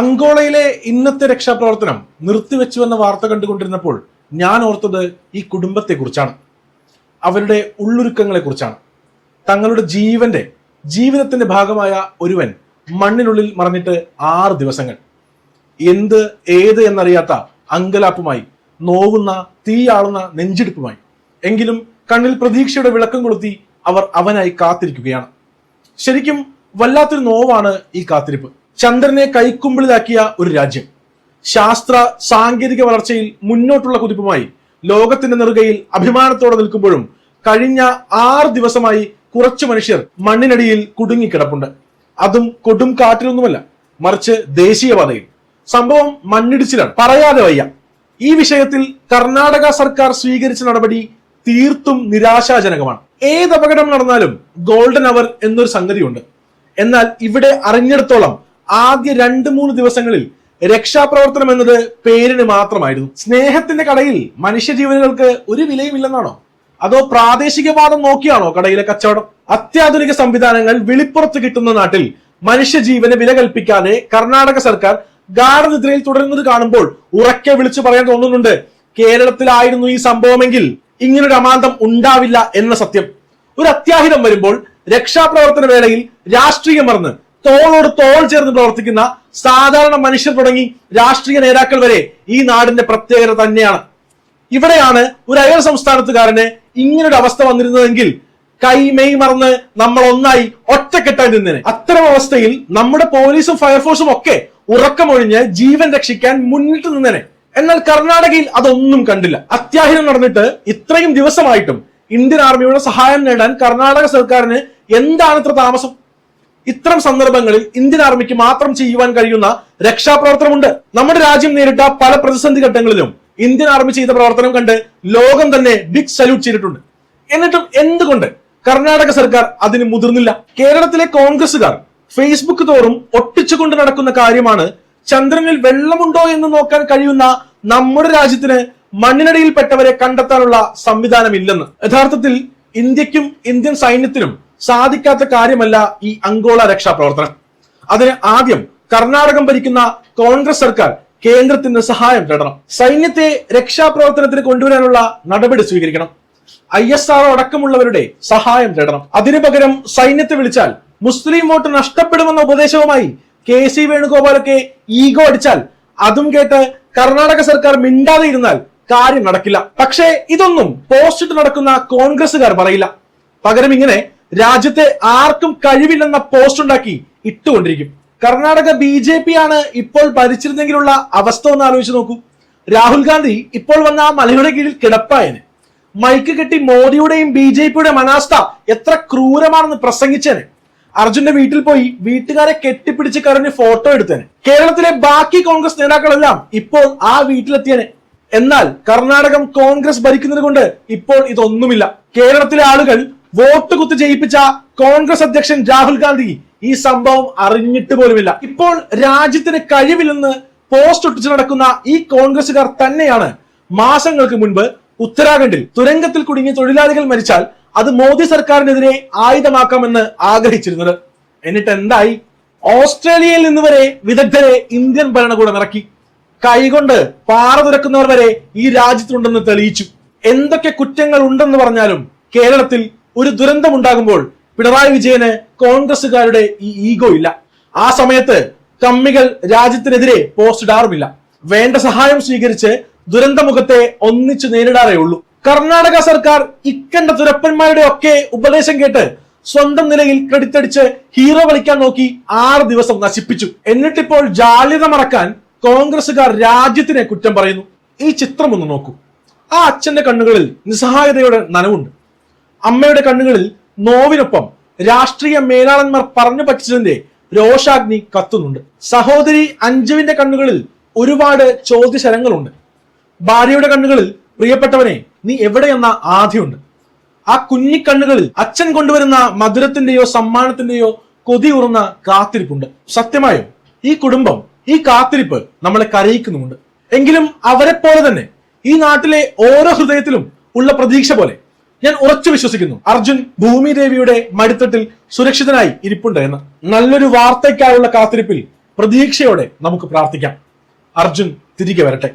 അങ്കോളയിലെ ഇന്നത്തെ രക്ഷാപ്രവർത്തനം നിർത്തിവെച്ചു എന്ന വാർത്ത കണ്ടുകൊണ്ടിരുന്നപ്പോൾ ഞാൻ ഓർത്തത് ഈ കുടുംബത്തെ കുറിച്ചാണ് അവരുടെ ഉള്ളൊരുക്കങ്ങളെ കുറിച്ചാണ് തങ്ങളുടെ ജീവന്റെ ജീവിതത്തിന്റെ ഭാഗമായ ഒരുവൻ മണ്ണിനുള്ളിൽ മറഞ്ഞിട്ട് ആറ് ദിവസങ്ങൾ. എന്ത് ഏത് എന്നറിയാത്ത അങ്കലാപ്പുമായി നോവുന്ന തീയാളുന്ന നെഞ്ചിടിപ്പുമായി. എങ്കിലും കണ്ണിൽ പ്രതീക്ഷയുടെ വിളക്കം കൊളുത്തി അവർ അവനായി കാത്തിരിക്കുകയാണ്. ശരിക്കും വല്ലാത്തൊരു നോവാണ് ഈ കാത്തിരിപ്പ്. ചന്ദ്രനെ കൈക്കുമ്പിളിലാക്കിയ ഒരു രാജ്യം. ശാസ്ത്ര സാങ്കേതിക വളർച്ചയിൽ മുന്നോട്ടുള്ള കുതിപ്പുമായി ലോകത്തിന്റെ നെറുകയിൽ അഭിമാനത്തോടെ നിൽക്കുമ്പോഴും കഴിഞ്ഞ ആറ് ദിവസമായി കുറച്ചു മനുഷ്യർ മണ്ണിനടിയിൽ കുടുങ്ങിക്കിടപ്പുണ്ട് അതും കൊടും കാറ്റിലൊന്നുമല്ല മറിച്ച് ദേശീയപാതയിൽ. സംഭവം മണ്ണിടിച്ചിലാണ്. പറയാതെ വയ്യ. ഈ വിഷയത്തിൽ കർണാടക സർക്കാർ സ്വീകരിച്ച നടപടി തീർത്തും നിരാശാജനകമാണ്. ഏത് അപകടം നടന്നാലും ഗോൾഡൻ അവർ എന്നൊരു സംഗതിയുണ്ട്. എന്നാൽ ഇവിടെ അറിഞ്ഞിടത്തോളം ആദ്യ രണ്ട് മൂന്ന് ദിവസങ്ങളിൽ രക്ഷാപ്രവർത്തനം എന്നത് പേരിന് മാത്രമായിരുന്നു. സ്നേഹത്തിന്റെ കടയിൽ മനുഷ്യജീവനുകൾക്ക് ഒരു വിലയുമില്ലെന്നാണോ? അതോ പ്രാദേശികവാദം നോക്കിയാണോ കടയിലെ കച്ചവടം? അത്യാധുനിക സംവിധാനങ്ങൾ വെളിപ്പുറത്ത് കിട്ടുന്ന നാട്ടിൽ മനുഷ്യജീവന് വില കൽപ്പിക്കാതെ കർണാടക സർക്കാർ ഗാഠനിദ്രയിൽ തുടരുന്നത് കാണുമ്പോൾ ഉറക്കെ വിളിച്ചു പറയാൻ തോന്നുന്നുണ്ട്. കേരളത്തിലായിരുന്നു ഈ സംഭവമെങ്കിൽ ഇങ്ങനൊരു അമാന്തം ഉണ്ടാവില്ല എന്ന സത്യം. ഒരു അത്യാഹിതം വരുമ്പോൾ രക്ഷാപ്രവർത്തന വേളയിൽ രാഷ്ട്രീയം മറന്ന് തോളോട് തോൾ ചേർന്ന് പ്രവർത്തിക്കുന്ന സാധാരണ മനുഷ്യർ തുടങ്ങി രാഷ്ട്രീയ നേതാക്കൾ വരെ ഈ നാടിന്റെ പ്രത്യേകത തന്നെയാണ്. ഇവിടെയാണ് ഒരു അയൽ സംസ്ഥാനത്തുകാരന് ഇങ്ങനൊരു അവസ്ഥ വന്നിരുന്നതെങ്കിൽ കൈ മെയ് മറന്ന് നമ്മൾ ഒന്നായി ഒറ്റക്കെട്ടായി നിന്നേനെ. അത്തരം അവസ്ഥയിൽ നമ്മുടെ പോലീസും ഫയർഫോഴ്സും ഒക്കെ ഉറക്കമൊഴിഞ്ഞ് ജീവൻ രക്ഷിക്കാൻ മുന്നിട്ട് നിന്നേനെ. എന്നാൽ കർണാടകയിൽ അതൊന്നും കണ്ടില്ല. അത്യാഹിതം നടന്നിട്ട് ഇത്രയും ദിവസമായിട്ടും ഇന്ത്യൻ ആർമിയുടെ സഹായം നേടാൻ കർണാടക സർക്കാരിന് എന്താണ് ഇത്ര താമസം? ഇത്തരം സന്ദർഭങ്ങളിൽ ഇന്ത്യൻ ആർമിക്ക് മാത്രം ചെയ്യുവാൻ കഴിയുന്ന രക്ഷാപ്രവർത്തനമുണ്ട്. നമ്മുടെ രാജ്യം നേരിട്ട പല പ്രതിസന്ധി ഘട്ടങ്ങളിലും ഇന്ത്യൻ ആർമി ചെയ്ത പ്രവർത്തനം കണ്ട് ലോകം തന്നെ ബിഗ് സല്യൂട്ട് ചെയ്തിട്ടുണ്ട്. എന്നിട്ടും എന്തുകൊണ്ട് കർണാടക സർക്കാർ അതിന് മുതിർന്നില്ല? കേരളത്തിലെ കോൺഗ്രസുകാർ ഫേസ്ബുക്ക് തോറും ഒട്ടിച്ചുകൊണ്ട് നടക്കുന്ന കാര്യമാണ് ചന്ദ്രനിൽ വെള്ളമുണ്ടോ എന്ന് നോക്കാൻ കഴിയുന്ന നമ്മുടെ രാജ്യത്തിന് മണ്ണിനടിയിൽപ്പെട്ടവരെ കണ്ടെത്താനുള്ള സംവിധാനമില്ലെന്ന്. യഥാർത്ഥത്തിൽ ഇന്ത്യക്കും ഇന്ത്യൻ സൈന്യത്തിനും സാധിക്കാത്ത കാര്യമല്ല ഈ അങ്കോള രക്ഷാപ്രവർത്തനം. അതിന് ആദ്യം കർണാടകം ഭരിക്കുന്ന കോൺഗ്രസ് സർക്കാർ കേന്ദ്രത്തിന്റെ സഹായം തേടണം. സൈന്യത്തെ രക്ഷാപ്രവർത്തനത്തിന് കൊണ്ടുവരാനുള്ള നടപടി സ്വീകരിക്കണം. ഐ എസ് ആർ അടക്കമുള്ളവരുടെ സഹായം തേടണം. അതിനു പകരം സൈന്യത്തെ വിളിച്ചാൽ മുസ്ലിം വോട്ട് നഷ്ടപ്പെടുമെന്ന ഉപദേശവുമായി കെ സി വേണുഗോപാലൊക്കെ ഈഗോ അടിച്ചാൽ അതും കേട്ട് കർണാടക സർക്കാർ മിണ്ടാതെ ഇരുന്നാൽ കാര്യം നടക്കില്ല. പക്ഷേ ഇതൊന്നും പോസ്റ്റിട്ട് നടക്കുന്ന കോൺഗ്രസ്സുകാർ പറയില്ല. പകരം ഇങ്ങനെ രാജ്യത്തെ ആർക്കും കഴിവില്ലെന്ന പോസ്റ്റ് ഉണ്ടാക്കി ഇട്ടുകൊണ്ടിരിക്കും. കർണാടക ബി ജെ പി ആണ് ഇപ്പോൾ ഭരിച്ചിരുന്നെങ്കിലുള്ള അവസ്ഥ ഒന്ന് ആലോചിച്ച് നോക്കൂ. രാഹുൽ ഗാന്ധി ഇപ്പോൾ വന്ന ആ മലയുടെ കീഴിൽ കിടപ്പായന്. മൈക്ക് കെട്ടി മോദിയുടെയും ബി ജെ പിയുടെ അനാസ്ഥ എത്ര ക്രൂരമാണെന്ന് പ്രസംഗിച്ചേനെ. അർജുന്റെ വീട്ടിൽ പോയി വീട്ടുകാരെ കെട്ടിപ്പിടിച്ച് കരഞ്ഞ് ഫോട്ടോ എടുത്തേനെ. കേരളത്തിലെ ബാക്കി കോൺഗ്രസ് നേതാക്കളെല്ലാം ഇപ്പോൾ ആ വീട്ടിലെത്തിയനെ. എന്നാൽ കർണാടകം കോൺഗ്രസ് ഭരിക്കുന്നത് കൊണ്ട് ഇപ്പോൾ ഇതൊന്നുമില്ല. കേരളത്തിലെ ആളുകൾ വോട്ട് കുത്തി ജയിപ്പിച്ച കോൺഗ്രസ് അധ്യക്ഷൻ രാഹുൽ ഗാന്ധി ഈ സംഭവം അറിഞ്ഞിട്ട് പോലുമില്ല. ഇപ്പോൾ രാജ്യത്തിന് കഴിവില്ലെന്ന് പോസ്റ്റ് ഒട്ടിച്ച് നടക്കുന്ന ഈ കോൺഗ്രസുകാർ തന്നെയാണ് മാസങ്ങൾക്ക് മുൻപ് ഉത്തരാഖണ്ഡിൽ തുരങ്കത്തിൽ കുടുങ്ങിയ തൊഴിലാളികൾ മരിച്ചാൽ അത് മോദി സർക്കാരിനെതിരെ ആയുധമാക്കാമെന്ന് ആഗ്രഹിച്ചിരുന്നത്. എന്നിട്ട് എന്തായി? ഓസ്ട്രേലിയയിൽ നിന്ന് വരെ വിദഗ്ധരെ ഇന്ത്യൻ ഭരണകൂടം ഇറക്കി. കൈകൊണ്ട് പാറ തുരക്കുന്നവർ വരെ ഈ രാജ്യത്തുണ്ടെന്ന് തെളിയിച്ചു. എന്തൊക്കെ കുറ്റങ്ങൾ ഉണ്ടെന്ന് പറഞ്ഞാലും കേരളത്തിൽ ഒരു ദുരന്തം ഉണ്ടാകുമ്പോൾ പിണറായി വിജയന് കോൺഗ്രസുകാരുടെ ഈ ഈഗോ ഇല്ല. ആ സമയത്ത് കമ്മികൾ രാജ്യത്തിനെതിരെ പോസ്റ്റ് ഇടാറുമില്ല. വേണ്ട സഹായം സ്വീകരിച്ച് ദുരന്തമുഖത്തെ ഒന്നിച്ചു നേരിടാറേ ഉള്ളൂ. കർണാടക സർക്കാർ ഇക്കണ്ട തുരപ്പന്മാരുടെ ഒക്കെ ഉപദേശം കേട്ട് സ്വന്തം നിലയിൽ ക്രെഡിറ്റ് അടിച്ച് ഹീറോ കളിക്കാൻ നോക്കി ആറ് ദിവസം നശിപ്പിച്ചു. എന്നിട്ടിപ്പോൾ ജാള്യത മറക്കാൻ കോൺഗ്രസുകാർ രാജ്യത്തിനെ കുറ്റം പറയുന്നു. ഈ ചിത്രം ഒന്ന് നോക്കൂ. ആ അച്ഛന്റെ കണ്ണുകളിൽ നിസ്സഹായതയുടെ നനവുണ്ട്. അമ്മയുടെ കണ്ണുകളിൽ നോവിനൊപ്പം രാഷ്ട്രീയ മേലാളന്മാർ പറഞ്ഞു പറ്റിച്ചതിന്റെ രോഷാഗ്നി കത്തുന്നുണ്ട്. സഹോദരി അഞ്ജുവിന്റെ കണ്ണുകളിൽ ഒരുപാട് ചോദ്യശരങ്ങളുണ്ട്. ഭാര്യയുടെ കണ്ണുകളിൽ പ്രിയപ്പെട്ടവനെ നീ എവിടെയെന്ന ആധിയുണ്ട്. ആ കുഞ്ഞിക്കണ്ണുകളിൽ അച്ഛൻ കൊണ്ടുവരുന്ന മധുരത്തിന്റെയോ സമ്മാനത്തിന്റെയോ കൊതി ഉറന്ന കാത്തിരിപ്പുണ്ട്. സത്യമായും ഈ കുടുംബം ഈ കാത്തിരിപ്പ് നമ്മളെ കരയിക്കുന്നുമുണ്ട്. എങ്കിലും അവരെ പോലെ തന്നെ ഈ നാട്ടിലെ ഓരോ ഹൃദയത്തിലും ഉള്ള പ്രതീക്ഷ പോലെ ഞാൻ ഉറച്ചു വിശ്വസിക്കുന്നു. അർജുൻ ഭൂമി ദേവിയുടെ മടിത്തട്ടിൽ സുരക്ഷിതനായി ഇരിപ്പുണ്ട് എന്ന്. നല്ലൊരു വാർത്തയ്ക്കായുള്ള കാത്തിരിപ്പിൽ പ്രതീക്ഷയോടെ നമുക്ക് പ്രാർത്ഥിക്കാം. അർജുൻ തിരികെ വരട്ടെ.